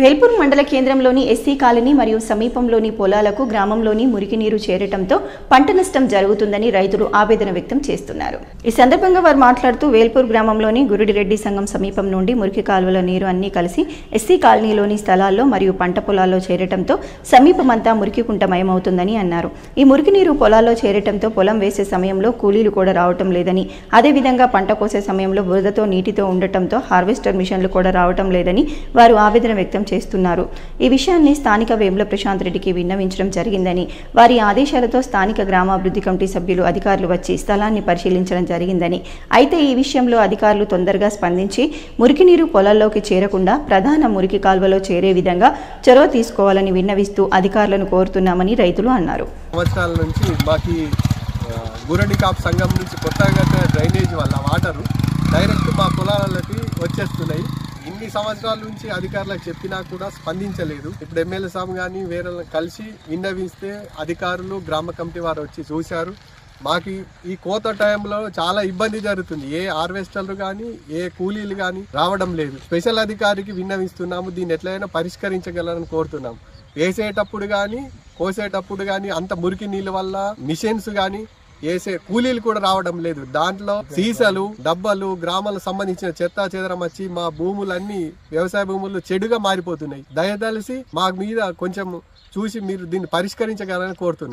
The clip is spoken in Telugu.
వేల్పూర్ మండల కేంద్రంలోని ఎస్సీ కాలనీ మరియు సమీపంలోని పొలాలకు గ్రామంలోని మురికి నీరు చేరటంతో పంట నష్టం జరుగుతుందని రైతులు ఆవేదన వ్యక్తం చేస్తున్నారు. ఈ సందర్భంగా వారు మాట్లాడుతూ వేల్పూర్ గ్రామంలోని గురుడిరెడ్డి సంఘం సమీపం నుండి మురికి కాలువల నీరు అన్నీ కలిసి ఎస్సీ కాలనీలోని స్థలాల్లో మరియు పంట పొలాల్లో చేరటంతో సమీపమంతా మురికి కుంటమయమవుతుందని అన్నారు. ఈ మురికి నీరు పొలాల్లో చేరటంతో పొలం వేసే సమయంలో కూలీలు కూడా రావటం లేదని అదేవిధంగా పంట కోసే సమయంలో బురదతో నీటితో ఉండటంతో హార్వెస్టర్ మిషన్లు కూడా రావటం లేదని వారు ఆవేదన వ్యక్తం చేస్తున్నారు. ఈ విషయాన్ని స్థానిక వేముల ప్రశాంత్ రెడ్డికి విన్నవించడం జరిగిందని వారి ఆదేశాలతో స్థానిక గ్రామాభివృద్ధి కమిటీ సభ్యులు అధికారులు వచ్చి స్థలాన్ని పరిశీలించడం జరిగిందని అయితే ఈ విషయంలో అధికారులు తొందరగా స్పందించి మురికి నీరు పొలాల్లోకి చేరకుండా ప్రధాన మురికి కాల్వలో చేరే విధంగా చొరవ తీసుకోవాలని విన్నవిస్తూ అధికారులను కోరుతున్నామని రైతులు అన్నారు. సంవత్సరాల నుంచి మాకు గురడి కాప్ సంఘం నుంచి కొత్తగా డ్రైనేజ్ వల్ల వాటరు డైరెక్ట్ మా పొలాలకి వచ్చేస్తున్నాయి. ఇన్ని సంవత్సరాల నుంచి అధికారులకు చెప్పినా కూడా స్పందించలేదు. ఇప్పుడు ఎమ్మెల్యే సాబ్ కానీ వేరే కలిసి విన్నవిస్తే అధికారులు గ్రామ కమిటీ వారు వచ్చి చూశారు. మాకు ఈ- ఈ కోత టైంలో చాలా ఇబ్బంది జరుగుతుంది. ఏ హార్వెస్టర్లు కానీ ఏ కూలీలు కానీ రావడం లేదు. స్పెషల్ అధికారికి విన్నవిస్తున్నాము. దీన్ని ఎట్లయినా పరిష్కరించగలరని కోరుతున్నాము వేసేటప్పుడు కానీ కోసేటప్పుడు కానీ అంత మురికి నీళ్ళ వల్ల మిషన్స్ కానీ వేసే కూలీలు కూడా రావడం లేదు. దాంట్లో సీసాలు డబ్బాలు గ్రామాలకు సంబంధించిన చెత్త చెదరం వచ్చి మా భూములన్నీ వ్యవసాయ భూములు చెడుగా మారిపోతున్నాయి. దయదలిసి మా మీద కొంచెం చూసి మీరు దీన్ని పరిష్కరించగలని కోరుతున్నాను.